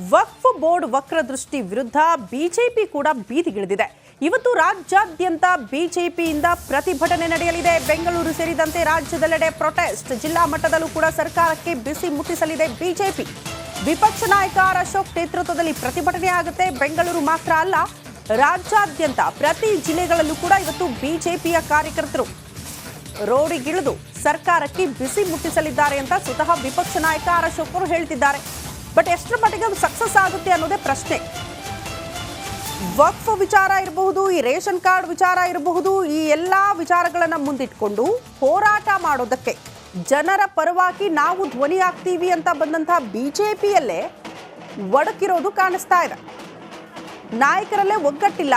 ವಕ್ಫ್ board ವಕ್ರದೃಷ್ಟಿ ವಿರುದ್ಧ BJP ಕೂಡ ಬೀದಿಗಿಳಿದಿದೆ. ಇವತ್ತು ರಾಜ್ಯಾದ್ಯಂತ ಬಿಜೆಪಿಯಿಂದ ಪ್ರತಿಭಟನೆ ನಡೆಯಲಿದೆ. ಬೆಂಗಳೂರು ಸೇರಿದಂತೆ ರಾಜ್ಯದೆಲ್ಲೆಡೆ ಪ್ರೊಟೆಸ್ಟ್ ಜಿಲ್ಲಾ ಮಟ್ಟದಲ್ಲೂ ಕೂಡ ಸರ್ಕಾರಕ್ಕೆ ಬಿಸಿ ಮುಟ್ಟಿಸಲಿದೆ ಬಿಜೆಪಿ. ವಿಪಕ್ಷ ನಾಯಕ ಆರ್ ಅಶೋಕ್ ನೇತೃತ್ವದಲ್ಲಿ ಪ್ರತಿಭಟನೆ ಆಗುತ್ತೆ. ಬೆಂಗಳೂರು ಮಾತ್ರ ಅಲ್ಲ, ರಾಜ್ಯಾದ್ಯಂತ ಪ್ರತಿ ಜಿಲ್ಲೆಗಳಲ್ಲೂ ಕೂಡ ಇವತ್ತು ಬಿಜೆಪಿಯ ಕಾರ್ಯಕರ್ತರು ರೋಡಿಗಿಳಿದು ಸರ್ಕಾರಕ್ಕೆ ಬಿಸಿ ಮುಟ್ಟಿಸಲಿದ್ದಾರೆ ಅಂತ ಸ್ವತಃ ವಿಪಕ್ಷ ನಾಯಕ ಆರ್ ಅಶೋಕ್ ಅವರು ಹೇಳ್ತಿದ್ದಾರೆ. ಬಟ್ ಎಷ್ಟರ ಮಟ್ಟಿಗೆ ಅದು ಸಕ್ಸಸ್ ಆಗುತ್ತೆ ಅನ್ನೋದೇ ಪ್ರಶ್ನೆ. ವಕ್ಫ್ ವಿಚಾರ ಇರಬಹುದು, ಈ ರೇಷನ್ ಕಾರ್ಡ್ ವಿಚಾರ ಇರಬಹುದು, ಈ ಎಲ್ಲ ವಿಚಾರಗಳನ್ನು ಮುಂದಿಟ್ಕೊಂಡು ಹೋರಾಟ ಮಾಡೋದಕ್ಕೆ ಜನರ ಪರವಾಗಿ ನಾವು ಧ್ವನಿ ಆಗ್ತೀವಿ ಅಂತ ಬಂದಂತಹ ಬಿಜೆಪಿಯಲ್ಲೇ ಒಡಕಿರೋದು ಕಾಣಿಸ್ತಾ ಇದೆ. ನಾಯಕರಲ್ಲೇ ಒಗ್ಗಟ್ಟಿಲ್ಲ.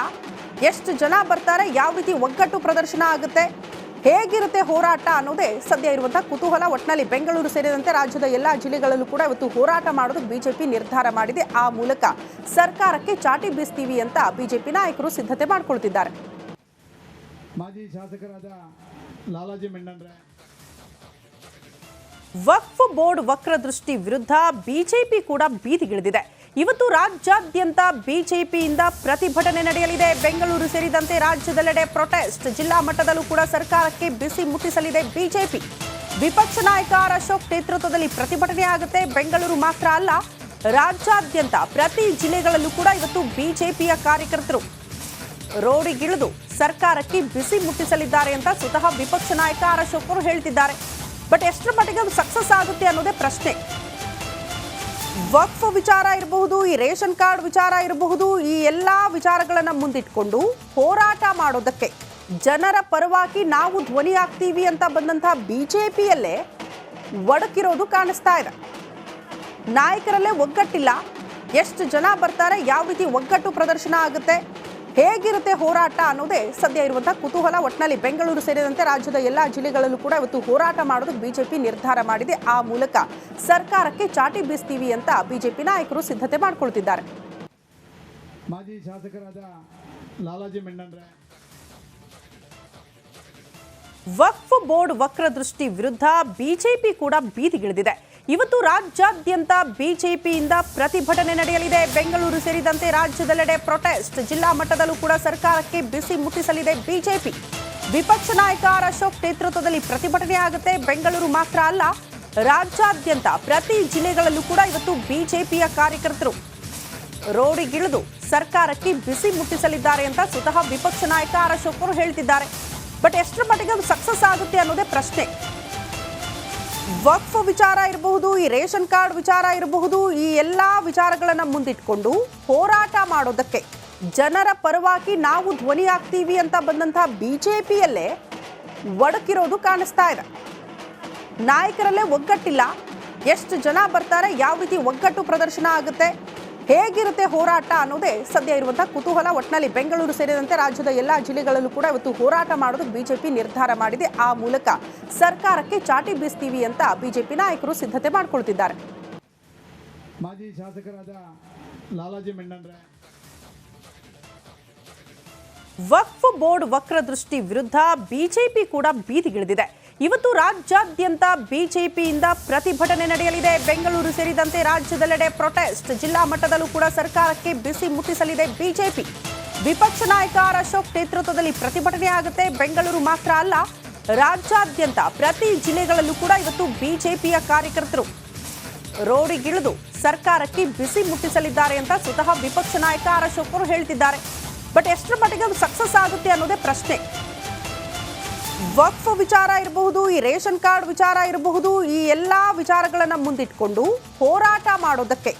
ಎಷ್ಟು ಜನ ಬರ್ತಾರೆ, ಯಾವ ರೀತಿ ಒಗ್ಗಟ್ಟು ಪ್ರದರ್ಶನ ಆಗುತ್ತೆ? ಹೇಗಿರುತ್ತೆ ಹೋರಾಟ ಅನ್ನೋದೇ ಸದ್ಯ ಇರುವಂತಹ ಕುತೂಹಲ. ಒಟ್ಟಿನಲ್ಲಿ ಬೆಂಗಳೂರು ಸೇರಿದಂತೆ ರಾಜ್ಯದ ಎಲ್ಲಾ ಜಿಲ್ಲೆಗಳಲ್ಲೂ ಕೂಡ ಇವತ್ತು ಹೋರಾಟ ಮಾಡೋದು ಬಿಜೆಪಿ ನಿರ್ಧಾರ ಮಾಡಿದೆ. ಆ ಮೂಲಕ ಸರ್ಕಾರಕ್ಕೆ ಚಾಟಿ ಬೀಸ್ತೀವಿ ಅಂತ ಬಿಜೆಪಿ ನಾಯಕರು ಸಿದ್ಧತೆ ಮಾಡಿಕೊಳ್ತಿದ್ದಾರೆ. ಮಾಜಿ ಶಾಸಕರಾದ ಲಾಲಾಜಿ ಮೆಂಡನ್ರೆ ವಕ್ಫ್ ಬೋರ್ಡ್ ವಕ್ರದೃಷ್ಟಿ ವಿರುದ್ಧ ಬಿಜೆಪಿ ಕೂಡ ಬೀದಿಗಿಳಿದಿದೆ. ಇವತ್ತು ರಾಜ್ಯಾದ್ಯಂತ ಬಿಜೆಪಿಯಿಂದ ಪ್ರತಿಭಟನೆ ನಡೆಯಲಿದೆ. ಬೆಂಗಳೂರು ಸೇರಿದಂತೆ ರಾಜ್ಯದೆಲ್ಲೆಡೆ ಪ್ರೊಟೆಸ್ಟ್ ಜಿಲ್ಲಾ ಮಟ್ಟದಲ್ಲೂ ಕೂಡ ಸರ್ಕಾರಕ್ಕೆ ಬಿಸಿ ಮುಟ್ಟಿಸಲಿದೆ ಬಿಜೆಪಿ. ವಿಪಕ್ಷ ನಾಯಕ ಆರ್ ಅಶೋಕ್ ನೇತೃತ್ವದಲ್ಲಿ ಪ್ರತಿಭಟನೆ ಆಗುತ್ತೆ. ಬೆಂಗಳೂರು ಮಾತ್ರ ಅಲ್ಲ, ರಾಜ್ಯಾದ್ಯಂತ ಪ್ರತಿ ಜಿಲ್ಲೆಗಳಲ್ಲೂ ಕೂಡ ಇವತ್ತು ಬಿಜೆಪಿಯ ಕಾರ್ಯಕರ್ತರು ರೋಡಿಗಿಳಿದು ಸರ್ಕಾರಕ್ಕೆ ಬಿಸಿ ಮುಟ್ಟಿಸಲಿದ್ದಾರೆ ಅಂತ ಸ್ವತಃ ವಿಪಕ್ಷ ನಾಯಕ ಆರ್ ಅಶೋಕ್ ಅವರು ಹೇಳ್ತಿದ್ದಾರೆ. ಬಟ್ ಎಷ್ಟರ ಮಟ್ಟಿಗೆ ಅದು ಸಕ್ಸಸ್ ಆಗುತ್ತೆ ಅನ್ನೋದೇ ಪ್ರಶ್ನೆ. ವಕ್ಫ್ ವಿಚಾರ ಇರಬಹುದು, ಈ ರೇಷನ್ ಕಾರ್ಡ್ ವಿಚಾರ ಇರಬಹುದು, ಈ ಎಲ್ಲ ವಿಚಾರಗಳನ್ನು ಮುಂದಿಟ್ಕೊಂಡು ಹೋರಾಟ ಮಾಡೋದಕ್ಕೆ ಜನರ ಪರವಾಗಿ ನಾವು ಧ್ವನಿ ಆಗ್ತೀವಿ ಅಂತ ಬಂದಂತಹ ಬಿಜೆಪಿಯಲ್ಲೇ ಒಡಕಿರೋದು ಕಾಣಿಸ್ತಾ ಇದೆ. ನಾಯಕರಲ್ಲೇ ಒಗ್ಗಟ್ಟಿಲ್ಲ. ಎಷ್ಟು ಜನ ಬರ್ತಾರೆ, ಯಾವ ರೀತಿ ಒಗ್ಗಟ್ಟು ಪ್ರದರ್ಶನ ಆಗುತ್ತೆ ಹೇಗಿರುತ್ತೆ ಹೋರಾಟ ಅನ್ನೋದೇ ಸದ್ಯ ಇರುವಂತಹ ಕುತೂಹಲ. ಒಟ್ಟಿನಲ್ಲಿ ಬೆಂಗಳೂರು ಸೇರಿದಂತೆ ರಾಜ್ಯದ ಎಲ್ಲಾ ಜಿಲ್ಲೆಗಳಲ್ಲೂ ಕೂಡ ಇವತ್ತು ಹೋರಾಟ ಮಾಡೋದಕ್ಕೆ ಬಿಜೆಪಿ ನಿರ್ಧಾರ ಮಾಡಿದೆ. ಆ ಮೂಲಕ ಸರ್ಕಾರಕ್ಕೆ ಚಾಟಿ ಬೀಸ್ತೀವಿ ಅಂತ ಬಿಜೆಪಿ ನಾಯಕರು ಸಿದ್ಧತೆ ಮಾಡಿಕೊಳ್ತಿದ್ದಾರೆ. ಮಾಜಿ ಶಾಸಕರಾದ ಲಾಲಾಜಿ ಮೆಂಡನ್ರೆ ವಕ್ಫ್ ಬೋರ್ಡ್ ವಕ್ರದೃಷ್ಟಿ ವಿರುದ್ಧ ಬಿಜೆಪಿ ಕೂಡ ಬೀದಿಗಿಳಿದಿದೆ. ಇವತ್ತು ರಾಜ್ಯಾದ್ಯಂತ ಬಿಜೆಪಿಯಿಂದ ಪ್ರತಿಭಟನೆ ನಡೆಯಲಿದೆ. ಬೆಂಗಳೂರು ಸೇರಿದಂತೆ ರಾಜ್ಯದೆಲ್ಲೆಡೆ ಪ್ರೊಟೆಸ್ಟ್ ಜಿಲ್ಲಾ ಮಟ್ಟದಲ್ಲೂ ಕೂಡ ಸರ್ಕಾರಕ್ಕೆ ಬಿಸಿ ಮುಟ್ಟಿಸಲಿದೆ ಬಿಜೆಪಿ. ವಿಪಕ್ಷ ನಾಯಕ ಆರ್ ಅಶೋಕ್ ನೇತೃತ್ವದಲ್ಲಿ ಪ್ರತಿಭಟನೆ ಆಗುತ್ತೆ. ಬೆಂಗಳೂರು ಮಾತ್ರ ಅಲ್ಲ, ರಾಜ್ಯಾದ್ಯಂತ ಪ್ರತಿ ಜಿಲ್ಲೆಗಳಲ್ಲೂ ಕೂಡ ಇವತ್ತು ಬಿಜೆಪಿಯ ಕಾರ್ಯಕರ್ತರು ರೋಡಿಗಿಳಿದು ಸರ್ಕಾರಕ್ಕೆ ಬಿಸಿ ಮುಟ್ಟಿಸಲಿದ್ದಾರೆ ಅಂತ ಸ್ವತಃ ವಿಪಕ್ಷ ನಾಯಕ ಆರ್ ಅಶೋಕ್ ಅವರು ಹೇಳ್ತಿದ್ದಾರೆ. ಬಟ್ ಎಷ್ಟರ ಮಟ್ಟಿಗೆ ಅದು ಸಕ್ಸಸ್ ಆಗುತ್ತೆ ಅನ್ನೋದೇ ಪ್ರಶ್ನೆ. ವಕ್ಫ್ ವಿಚಾರ ಇರಬಹುದು, ಈ ರೇಷನ್ ಕಾರ್ಡ್ ವಿಚಾರ ಇರಬಹುದು, ಈ ಎಲ್ಲ ವಿಚಾರಗಳನ್ನು ಮುಂದಿಟ್ಕೊಂಡು ಹೋರಾಟ ಮಾಡೋದಕ್ಕೆ ಜನರ ಪರವಾಗಿ ನಾವು ಧ್ವನಿ ಆಗ್ತೀವಿ ಅಂತ ಬಂದಂತಹ ಬಿಜೆಪಿಯಲ್ಲೇ ಒಡಕಿರೋದು ಕಾಣಿಸ್ತಾ ಇದೆ. ನಾಯಕರಲ್ಲೇ ಒಗ್ಗಟ್ಟಿಲ್ಲ. ಎಷ್ಟು ಜನ ಬರ್ತಾರೆ, ಯಾವ ರೀತಿ ಒಗ್ಗಟ್ಟು ಪ್ರದರ್ಶನ ಆಗುತ್ತೆ ಹೇಗಿರುತ್ತೆ ಹೋರಾಟ ಅನ್ನೋದೇ ಸದ್ಯ ಇರುವಂತಹ ಕುತೂಹಲ. ಒಟ್ಟಿನಲ್ಲಿ ಬೆಂಗಳೂರು ಸೇರಿದಂತೆ ರಾಜ್ಯದ ಎಲ್ಲಾ ಜಿಲ್ಲೆಗಳಲ್ಲೂ ಕೂಡ ಇವತ್ತು ಹೋರಾಟ ಮಾಡೋದಕ್ಕೆ ಬಿಜೆಪಿ ನಿರ್ಧಾರ ಮಾಡಿದೆ. ಆ ಮೂಲಕ ಸರ್ಕಾರಕ್ಕೆ ಚಾಟಿ ಬೀಸ್ತೀವಿ ಅಂತ ಬಿಜೆಪಿ ನಾಯಕರು ಸಿದ್ಧತೆ ಮಾಡಿಕೊಳ್ತಿದ್ದಾರೆ. ಮಾಜಿ ಶಾಸಕರಾದ ಲಾಲಾಜಿ ಮೆಂಡನ್ರೆ ವಕ್ಫ್ ಬೋರ್ಡ್ ವಕ್ರದೃಷ್ಟಿ ವಿರುದ್ಧ ಬಿಜೆಪಿ ಕೂಡ ಬೀದಿಗಿಳಿದಿದೆ. ಇವತ್ತು ರಾಜ್ಯಾದ್ಯಂತ ಬಿಜೆಪಿಯಿಂದ ಪ್ರತಿಭಟನೆ ನಡೆಯಲಿದೆ. ಬೆಂಗಳೂರು ಸೇರಿದಂತೆ ರಾಜ್ಯದೆಲ್ಲೆಡೆ ಪ್ರೊಟೆಸ್ಟ್ ಜಿಲ್ಲಾ ಮಟ್ಟದಲ್ಲೂ ಕೂಡ ಸರ್ಕಾರಕ್ಕೆ ಬಿಸಿ ಮುಟ್ಟಿಸಲಿದೆ ಬಿಜೆಪಿ. ವಿಪಕ್ಷ ನಾಯಕ ಆರ್ ಅಶೋಕ್ ನೇತೃತ್ವದಲ್ಲಿ ಪ್ರತಿಭಟನೆ ಆಗುತ್ತೆ. ಬೆಂಗಳೂರು ಮಾತ್ರ ಅಲ್ಲ, ರಾಜ್ಯಾದ್ಯಂತ ಪ್ರತಿ ಜಿಲ್ಲೆಗಳಲ್ಲೂ ಕೂಡ ಇವತ್ತು ಬಿಜೆಪಿಯ ಕಾರ್ಯಕರ್ತರು ರೋಡಿಗಿಳಿದು ಸರ್ಕಾರಕ್ಕೆ ಬಿಸಿ ಮುಟ್ಟಿಸಲಿದ್ದಾರೆ ಅಂತ ಸ್ವತಃ ವಿಪಕ್ಷ ನಾಯಕ ಆರ್ ಅಶೋಕ್ ಅವರು ಹೇಳ್ತಿದ್ದಾರೆ. ಬಟ್ ಎಷ್ಟರ ಮಟ್ಟಿಗೆ ಅದು ಸಕ್ಸಸ್ ಆಗುತ್ತೆ ಅನ್ನೋದೇ ಪ್ರಶ್ನೆ. ವಕ್ಫ್ ವಿಚಾರ ಇರಬಹುದು, ಈ ರೇಷನ್ ಕಾರ್ಡ್ ವಿಚಾರ ಇರಬಹುದು, ಈ ಎಲ್ಲ ವಿಚಾರಗಳನ್ನು ಮುಂದಿಟ್ಕೊಂಡು ಹೋರಾಟ ಮಾಡೋದಕ್ಕೆ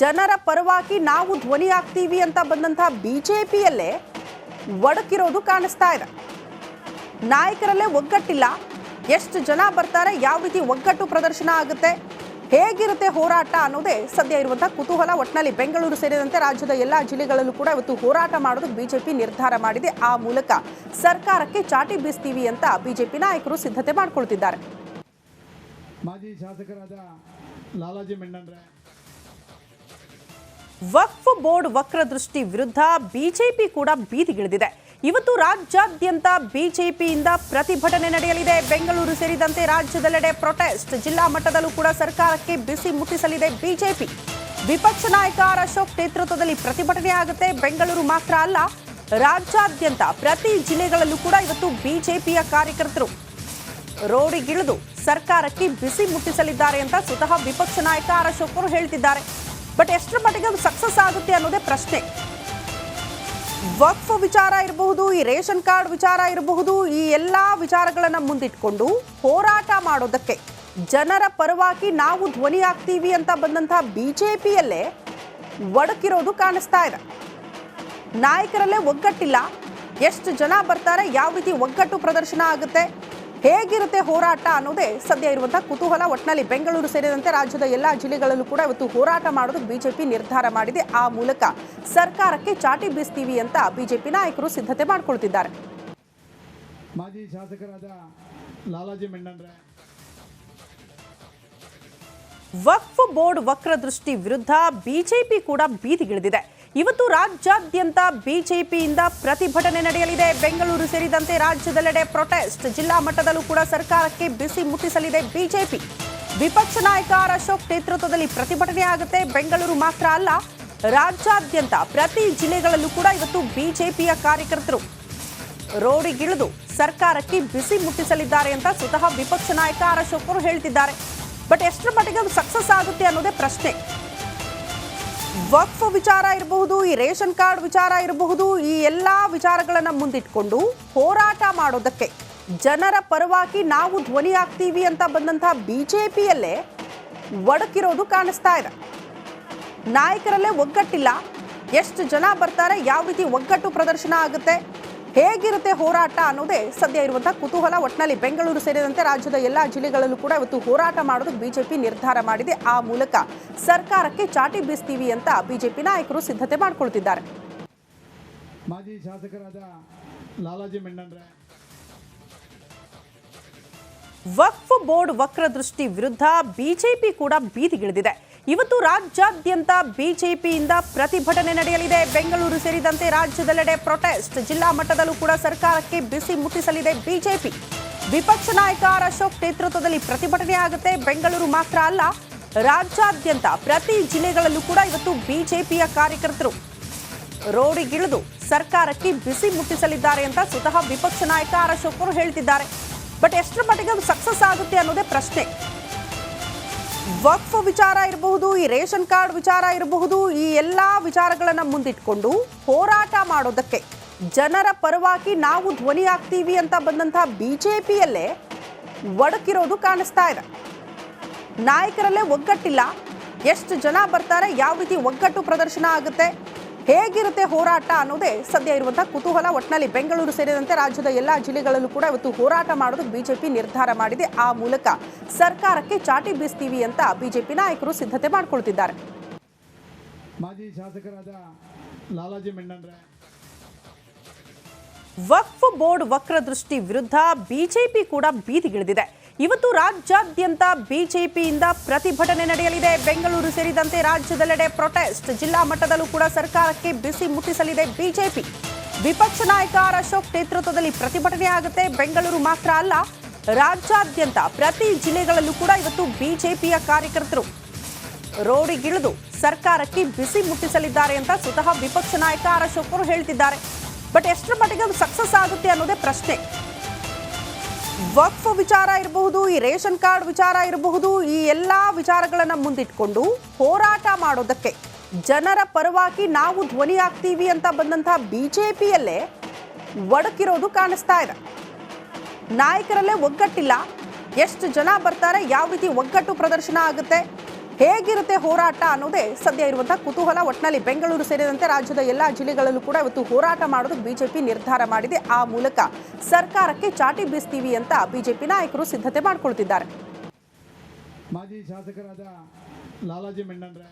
ಜನರ ಪರವಾಗಿ ನಾವು ಧ್ವನಿ ಆಗ್ತೀವಿ ಅಂತ ಬಂದಂತಹ ಬಿಜೆಪಿಯಲ್ಲೇ ಒಡಕಿರೋದು ಕಾಣಿಸ್ತಾ ಇದೆ. ನಾಯಕರಲ್ಲೇ ಒಗ್ಗಟ್ಟಿಲ್ಲ. ಎಷ್ಟು ಜನ ಬರ್ತಾರೆ, ಯಾವ ರೀತಿ ಒಗ್ಗಟ್ಟು ಪ್ರದರ್ಶನ ಆಗುತ್ತೆ ಹೇಗಿರುತ್ತೆ ಹೋರಾಟ ಅನ್ನೋದೇ ಸದ್ಯ ಇರುವಂತಹ ಕುತೂಹಲ. ಒಟ್ಟಿನಲ್ಲಿ ಬೆಂಗಳೂರು ಸೇರಿದಂತೆ ರಾಜ್ಯದ ಎಲ್ಲಾ ಜಿಲ್ಲೆಗಳಲ್ಲೂ ಕೂಡ ಇವತ್ತು ಹೋರಾಟ ಮಾಡೋದಕ್ಕೆ ಬಿಜೆಪಿ ನಿರ್ಧಾರ ಮಾಡಿದೆ. ಆ ಮೂಲಕ ಸರ್ಕಾರಕ್ಕೆ ಚಾಟಿ ಬೀಸ್ತೀವಿ ಅಂತ ಬಿಜೆಪಿ ನಾಯಕರು ಸಿದ್ಧತೆ ಮಾಡಿಕೊಳ್ತಿದ್ದಾರೆ. ಮಾಜಿ ಶಾಸಕರಾದ ಲಾಲಾಜಿ ಮೆಂಡನ್ರೆ ವಕ್ಫ್ ಬೋರ್ಡ್ ವಕ್ರದೃಷ್ಟಿ ವಿರುದ್ಧ ಬಿಜೆಪಿ ಕೂಡ ಬೀದಿಗಿಳಿದಿದೆ. ಇವತ್ತು ರಾಜ್ಯಾದ್ಯಂತ ಬಿಜೆಪಿಯಿಂದ ಪ್ರತಿಭಟನೆ ನಡೆಯಲಿದೆ. ಬೆಂಗಳೂರು ಸೇರಿದಂತೆ ರಾಜ್ಯದೆಲ್ಲೆಡೆ ಪ್ರೊಟೆಸ್ಟ್ ಜಿಲ್ಲಾ ಮಟ್ಟದಲ್ಲೂ ಕೂಡ ಸರ್ಕಾರಕ್ಕೆ ಬಿಸಿ ಮುಟ್ಟಿಸಲಿದೆ ಬಿಜೆಪಿ. ವಿಪಕ್ಷ ನಾಯಕ ಅಶೋಕ್ ನೇತೃತ್ವದಲ್ಲಿ ಪ್ರತಿಭಟನೆ ಆಗುತ್ತೆ. ಬೆಂಗಳೂರು ಮಾತ್ರ ಅಲ್ಲ, ರಾಜ್ಯಾದ್ಯಂತ ಪ್ರತಿ ಜಿಲ್ಲೆಗಳಲ್ಲೂ ಕೂಡ ಇವತ್ತು ಬಿಜೆಪಿಯ ಕಾರ್ಯಕರ್ತರು ರೋಡಿಗಿಳಿದು ಸರ್ಕಾರಕ್ಕೆ ಬಿಸಿ ಮುಟ್ಟಿಸಲಿದ್ದಾರೆ ಅಂತ ಸ್ವತಃ ವಿಪಕ್ಷ ನಾಯಕ ಅಶೋಕ್ ಅವರು ಹೇಳ್ತಿದ್ದಾರೆ. ಬಟ್ ಎಷ್ಟರ ಮಟ್ಟಿಗೆ ಅದು ಸಕ್ಸಸ್ ಆಗುತ್ತೆ ಅನ್ನೋದೇ ಪ್ರಶ್ನೆ. ವಕ್ಫ್ ವಿಚಾರ ಇರಬಹುದು, ಈ ರೇಷನ್ ಕಾರ್ಡ್ ವಿಚಾರ ಇರಬಹುದು, ಈ ಎಲ್ಲ ವಿಚಾರಗಳನ್ನು ಮುಂದಿಟ್ಕೊಂಡು ಹೋರಾಟ ಮಾಡೋದಕ್ಕೆ ಜನರ ಪರವಾಗಿ ನಾವು ಧ್ವನಿ ಆಗ್ತೀವಿ ಅಂತ ಬಂದಂತಹ ಬಿಜೆಪಿಯಲ್ಲೇ ಒಡಕಿರೋದು ಕಾಣಿಸ್ತಾ ಇದೆ. ನಾಯಕರಲ್ಲೇ ಒಗ್ಗಟ್ಟಿಲ್ಲ. ಎಷ್ಟು ಜನ ಬರ್ತಾರೆ, ಯಾವ ರೀತಿ ಒಗ್ಗಟ್ಟು ಪ್ರದರ್ಶನ ಆಗುತ್ತೆ ಹೇಗಿರುತ್ತೆ ಹೋರಾಟ ಅನ್ನೋದೇ ಸದ್ಯ ಇರುವಂತಹ ಕುತೂಹಲ. ಒಟ್ಟಿನಲ್ಲಿ ಬೆಂಗಳೂರು ಸೇರಿದಂತೆ ರಾಜ್ಯದ ಎಲ್ಲಾ ಜಿಲ್ಲೆಗಳಲ್ಲೂ ಕೂಡ ಇವತ್ತು ಹೋರಾಟ ಮಾಡೋದಕ್ಕೆ ಬಿಜೆಪಿ ನಿರ್ಧಾರ ಮಾಡಿದೆ. ಆ ಮೂಲಕ ಸರ್ಕಾರಕ್ಕೆ ಚಾಟಿ ಬೀಸ್ತೀವಿ ಅಂತ ಬಿಜೆಪಿ ನಾಯಕರು ಸಿದ್ಧತೆ ಮಾಡಿಕೊಳ್ತಿದ್ದಾರೆ. ಮಾಜಿ ಶಾಸಕರಾದ ಲಾಲಾಜಿ ಮೆಂಡನ್ರೆ ವಕ್ಫ್ ಬೋರ್ಡ್ ವಕ್ರದೃಷ್ಟಿ ವಿರುದ್ಧ ಬಿಜೆಪಿ ಕೂಡ ಬೀದಿಗಿಳಿದಿದೆ. ಇವತ್ತು ರಾಜ್ಯಾದ್ಯಂತ ಬಿಜೆಪಿಯಿಂದ ಪ್ರತಿಭಟನೆ ನಡೆಯಲಿದೆ. ಬೆಂಗಳೂರು ಸೇರಿದಂತೆ ರಾಜ್ಯದೆಲ್ಲೆಡೆ ಪ್ರೊಟೆಸ್ಟ್ ಜಿಲ್ಲಾ ಮಟ್ಟದಲ್ಲೂ ಕೂಡ ಸರ್ಕಾರಕ್ಕೆ ಬಿಸಿ ಮುಟ್ಟಿಸಲಿದೆ ಬಿಜೆಪಿ. ವಿಪಕ್ಷ ನಾಯಕ ಆರ್ ಅಶೋಕ್ ನೇತೃತ್ವದಲ್ಲಿ ಪ್ರತಿಭಟನೆ ಆಗುತ್ತೆ. ಬೆಂಗಳೂರು ಮಾತ್ರ ಅಲ್ಲ, ರಾಜ್ಯಾದ್ಯಂತ ಪ್ರತಿ ಜಿಲ್ಲೆಗಳಲ್ಲೂ ಕೂಡ ಇವತ್ತು ಬಿಜೆಪಿಯ ಕಾರ್ಯಕರ್ತರು ರೋಡಿಗಿಳಿದು ಸರ್ಕಾರಕ್ಕೆ ಬಿಸಿ ಮುಟ್ಟಿಸಲಿದ್ದಾರೆ ಅಂತ ಸ್ವತಃ ವಿಪಕ್ಷ ನಾಯಕ ಆರ್ ಅಶೋಕ್ ಅವರು ಹೇಳ್ತಿದ್ದಾರೆ. ಬಟ್ ಎಷ್ಟರ ಮಟ್ಟಿಗೆ ಅದು ಸಕ್ಸಸ್ ಆಗುತ್ತೆ ಅನ್ನೋದೇ ಪ್ರಶ್ನೆ. ವಕ್ಫ್ ವಿಚಾರ ಇರಬಹುದು, ಈ ರೇಷನ್ ಕಾರ್ಡ್ ವಿಚಾರ ಇರಬಹುದು, ಈ ಎಲ್ಲ ವಿಚಾರಗಳನ್ನು ಮುಂದಿಟ್ಕೊಂಡು ಹೋರಾಟ ಮಾಡೋದಕ್ಕೆ ಜನರ ಪರವಾಗಿ ನಾವು ಧ್ವನಿ ಆಗ್ತೀವಿ ಅಂತ ಬಂದಂತಹ ಬಿಜೆಪಿಯಲ್ಲೇ ಒಡಕಿರೋದು ಕಾಣಿಸ್ತಾ ಇದೆ. ನಾಯಕರಲ್ಲೇ ಒಗ್ಗಟ್ಟಿಲ್ಲ. ಎಷ್ಟು ಜನ ಬರ್ತಾರೆ, ಯಾವ ರೀತಿ ಒಗ್ಗಟ್ಟು ಪ್ರದರ್ಶನ ಆಗುತ್ತೆ ಹೇಗಿರುತ್ತೆ ಹೋರಾಟ ಅನ್ನೋದೇ ಸದ್ಯ ಇರುವಂತಹ ಕುತೂಹಲ. ಒಟ್ಟಿನಲ್ಲಿ ಬೆಂಗಳೂರು ಸೇರಿದಂತೆ ರಾಜ್ಯದ ಎಲ್ಲಾ ಜಿಲ್ಲೆಗಳಲ್ಲೂ ಕೂಡ ಇವತ್ತು ಹೋರಾಟ ಮಾಡೋದು ಬಿಜೆಪಿ ನಿರ್ಧಾರ ಮಾಡಿದೆ. ಆ ಮೂಲಕ ಸರ್ಕಾರಕ್ಕೆ ಚಾಟಿ ಬೀಸ್ತೀವಿ ಅಂತ ಬಿಜೆಪಿ ನಾಯಕರು ಸಿದ್ಧತೆ ಮಾಡಿಕೊಳ್ತಿದ್ದಾರೆ. ಮಾಜಿ ಶಾಸಕರಾದ ಲಾಲಾಜಿ ಮೆಂಡನ್ರೆ ವಕ್ಫ್ ಬೋರ್ಡ್ ವಕ್ರದೃಷ್ಟಿ ವಿರುದ್ಧ ಬಿಜೆಪಿ ಕೂಡ ಬೀದಿಗಿಳಿದಿದೆ. ಇವತ್ತು ರಾಜ್ಯಾದ್ಯಂತ ಬಿಜೆಪಿಯಿಂದ ಪ್ರತಿಭಟನೆ ನಡೆಯಲಿದೆ. ಬೆಂಗಳೂರು ಸೇರಿದಂತೆ ರಾಜ್ಯದೆಲ್ಲೆಡೆ ಪ್ರೊಟೆಸ್ಟ್ ಜಿಲ್ಲಾ ಮಟ್ಟದಲ್ಲೂ ಕೂಡ ಸರ್ಕಾರಕ್ಕೆ ಬಿಸಿ ಮುಟ್ಟಿಸಲಿದೆ ಬಿಜೆಪಿ. ವಿಪಕ್ಷ ನಾಯಕ ಆರ್ ಅಶೋಕ್ ನೇತೃತ್ವದಲ್ಲಿ ಪ್ರತಿಭಟನೆ ಆಗುತ್ತೆ. ಬೆಂಗಳೂರು ಮಾತ್ರ ಅಲ್ಲ, ರಾಜ್ಯಾದ್ಯಂತ ಪ್ರತಿ ಜಿಲ್ಲೆಗಳಲ್ಲೂ ಕೂಡ ಇವತ್ತು ಬಿಜೆಪಿಯ ಕಾರ್ಯಕರ್ತರು ರೋಡಿಗಿಳಿದು ಸರ್ಕಾರಕ್ಕೆ ಬಿಸಿ ಮುಟ್ಟಿಸಲಿದ್ದಾರೆ ಅಂತ ಸ್ವತಃ ವಿಪಕ್ಷ ನಾಯಕ ಆರ್ ಅಶೋಕ್ ಅವರು ಹೇಳ್ತಿದ್ದಾರೆ. ಬಟ್ ಎಷ್ಟರ ಮಟ್ಟಿಗೆ ಅದು ಸಕ್ಸಸ್ ಆಗುತ್ತೆ ಅನ್ನೋದೇ ಪ್ರಶ್ನೆ. ವಕ್ಫ್ ವಿಚಾರ ಇರಬಹುದು, ಈ ರೇಷನ್ ಕಾರ್ಡ್ ವಿಚಾರ ಇರಬಹುದು, ಈ ಎಲ್ಲ ವಿಚಾರಗಳನ್ನು ಮುಂದಿಟ್ಕೊಂಡು ಹೋರಾಟ ಮಾಡೋದಕ್ಕೆ ಜನರ ಪರವಾಗಿ ನಾವು ಧ್ವನಿ ಆಗ್ತೀವಿ ಅಂತ ಬಂದಂತಹ ಬಿಜೆಪಿಯಲ್ಲೇ ಒಡಕಿರೋದು ಕಾಣಿಸ್ತಾ ಇದೆ. ನಾಯಕರಲ್ಲೇ ಒಗ್ಗಟ್ಟಿಲ್ಲ. ಎಷ್ಟು ಜನ ಬರ್ತಾರೆ, ಯಾವ ರೀತಿ ಒಗ್ಗಟ್ಟು ಪ್ರದರ್ಶನ ಆಗುತ್ತೆ ಹೇಗಿರುತ್ತೆ ಹೋರಾಟ ಅನ್ನೋದೇ ಸದ್ಯ ಇರುವಂತಹ ಕುತೂಹಲ. ಒಟ್ಟಿನಲ್ಲಿ ಬೆಂಗಳೂರು ಸೇರಿದಂತೆ ರಾಜ್ಯದ ಎಲ್ಲಾ ಜಿಲ್ಲೆಗಳಲ್ಲೂ ಕೂಡ ಇವತ್ತು ಹೋರಾಟ ಮಾಡೋದಕ್ಕೆ ಬಿಜೆಪಿ ನಿರ್ಧಾರ ಮಾಡಿದೆ. ಆ ಮೂಲಕ ಸರ್ಕಾರಕ್ಕೆ ಚಾಟಿ ಬೀಸ್ತೀವಿ ಅಂತ ಬಿಜೆಪಿ ನಾಯಕರು ಸಿದ್ಧತೆ ಮಾಡಿಕೊಳ್ತಿದ್ದಾರೆ. ಮಾಜಿ ಶಾಸಕರಾದ ಲಾಲಾಜಿ ಮೆಂಡನ್ರೆ ವಕ್ಫ್ ಬೋರ್ಡ್ ವಕ್ರದೃಷ್ಟಿ ವಿರುದ್ಧ ಬಿಜೆಪಿ ಕೂಡ ಬೀದಿಗಿಳಿದಿದೆ. ಇವತ್ತು ರಾಜ್ಯಾದ್ಯಂತ ಬಿಜೆಪಿಯಿಂದ ಪ್ರತಿಭಟನೆ ನಡೆಯಲಿದೆ. ಬೆಂಗಳೂರು ಸೇರಿದಂತೆ ರಾಜ್ಯದೆಲ್ಲೆಡೆ ಪ್ರೊಟೆಸ್ಟ್ ಜಿಲ್ಲಾ ಮಟ್ಟದಲ್ಲೂ ಕೂಡ ಸರ್ಕಾರಕ್ಕೆ ಬಿಸಿ ಮುಟ್ಟಿಸಲಿದೆ ಬಿಜೆಪಿ. ವಿಪಕ್ಷ ನಾಯಕ ಆರ್ ಅಶೋಕ್ ನೇತೃತ್ವದಲ್ಲಿ ಪ್ರತಿಭಟನೆ ಆಗುತ್ತೆ. ಬೆಂಗಳೂರು ಮಾತ್ರ ಅಲ್ಲ, ರಾಜ್ಯಾದ್ಯಂತ ಪ್ರತಿ ಜಿಲ್ಲೆಗಳಲ್ಲೂ ಕೂಡ ಇವತ್ತು ಬಿಜೆಪಿಯ ಕಾರ್ಯಕರ್ತರು ರೋಡಿಗಿಳಿದು ಸರ್ಕಾರಕ್ಕೆ ಬಿಸಿ ಮುಟ್ಟಿಸಲಿದ್ದಾರೆ ಅಂತ ಸ್ವತಃ ವಿಪಕ್ಷ ನಾಯಕ ಆರ್ ಅಶೋಕ್ ಅವರು ಹೇಳ್ತಿದ್ದಾರೆ. ಬಟ್ ಎಷ್ಟರ ಮಟ್ಟಿಗೆ ಅದು ಸಕ್ಸಸ್ ಆಗುತ್ತೆ ಅನ್ನೋದೇ ಪ್ರಶ್ನೆ. ವಕ್ಫ್ ವಿಚಾರ ಇರಬಹುದು, ಈ ರೇಷನ್ ಕಾರ್ಡ್ ವಿಚಾರ ಇರಬಹುದು, ಈ ಎಲ್ಲ ವಿಚಾರಗಳನ್ನು ಮುಂದಿಟ್ಕೊಂಡು ಹೋರಾಟ ಮಾಡೋದಕ್ಕೆ ಜನರ ಪರವಾಗಿ ನಾವು ಧ್ವನಿ ಆಗ್ತೀವಿ ಅಂತ ಬಂದಂತಹ ಬಿಜೆಪಿಯಲ್ಲೇ ಒಡಕಿರೋದು ಕಾಣಿಸ್ತಾ ಇದೆ. ನಾಯಕರಲ್ಲೇ ಒಗ್ಗಟ್ಟಿಲ್ಲ. ಎಷ್ಟು ಜನ ಬರ್ತಾರೆ, ಯಾವ ರೀತಿ ಒಗ್ಗಟ್ಟು ಪ್ರದರ್ಶನ ಆಗುತ್ತೆ ಹೇಗಿರುತ್ತೆ ಹೋರಾಟ ಅನ್ನೋದೇ ಸದ್ಯ ಇರುವಂತಹ ಕುತೂಹಲ. ಒಟ್ಟಿನಲ್ಲಿ ಬೆಂಗಳೂರು ಸೇರಿದಂತೆ ರಾಜ್ಯದ ಎಲ್ಲಾ ಜಿಲ್ಲೆಗಳಲ್ಲೂ ಕೂಡ ಇವತ್ತು ಹೋರಾಟ ಮಾಡೋದಕ್ಕೆ ಬಿಜೆಪಿ ನಿರ್ಧಾರ ಮಾಡಿದೆ. ಆ ಮೂಲಕ ಸರ್ಕಾರಕ್ಕೆ ಚಾಟಿ ಬೀಸ್ತೀವಿ ಅಂತ ಬಿಜೆಪಿ ನಾಯಕರು ಸಿದ್ಧತೆ ಮಾಡಿಕೊಳ್ತಿದ್ದಾರೆ. ಮಾಜಿ ಶಾಸಕರಾದ ಲಾಲಾಜಿ ಮೆಂಡನ್ರೆ